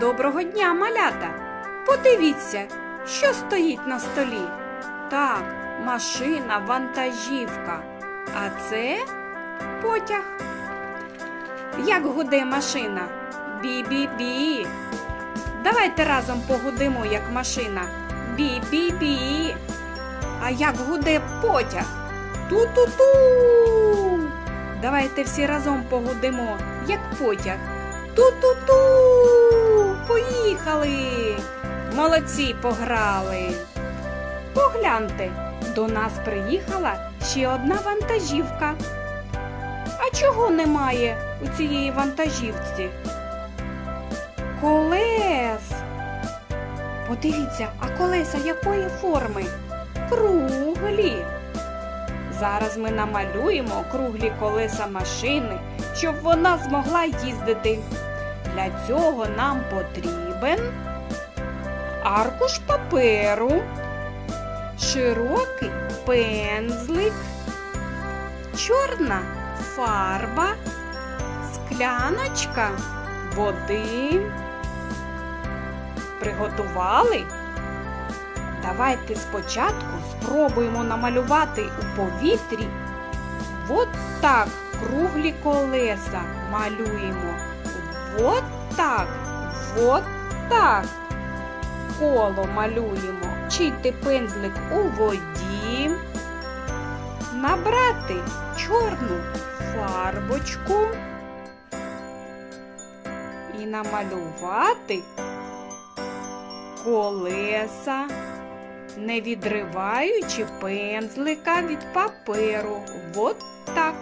Доброго дня, малята! Подивіться, що стоїть на столі. Так, машина, вантажівка. А це потяг. Як гуде машина? Бі-бі-бі. Давайте разом погудимо, як машина. Бі-бі-бі. А як гуде потяг? Ту-ту-ту. Давайте всі разом погудимо, як потяг. Ту-ту-ту. Молодці пограли. Погляньте, до нас приїхала ще одна вантажівка. А чого немає у цієї вантажівці? Колес. Подивіться, а колеса якої форми? Круглі. Зараз ми намалюємо круглі колеса машини, щоб вона змогла їздити. Для цього нам потрібен аркуш паперу, широкий пензлик, чорна фарба, скляночка води. Приготували? Давайте спочатку спробуємо намалювати у повітрі. От так круглі колеса малюємо. От так, от так. Коло малюємо. Чийте пензлик у воді. Набрати чорну фарбочку і намалювати колеса, не відриваючи пензлика від паперу. От так.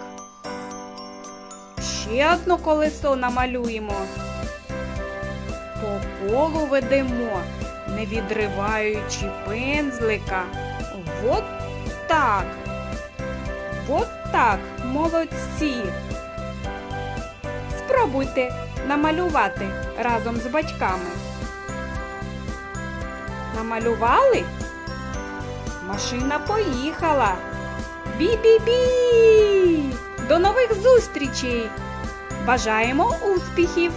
Ще одне колесо намалюємо. По колу ведемо, не відриваючи пензлика. От так. От так, молодці. Спробуйте намалювати разом з батьками. Намалювали? Машина поїхала. Бі-бі-бі! До нових зустрічей! Бажаємо успіхів!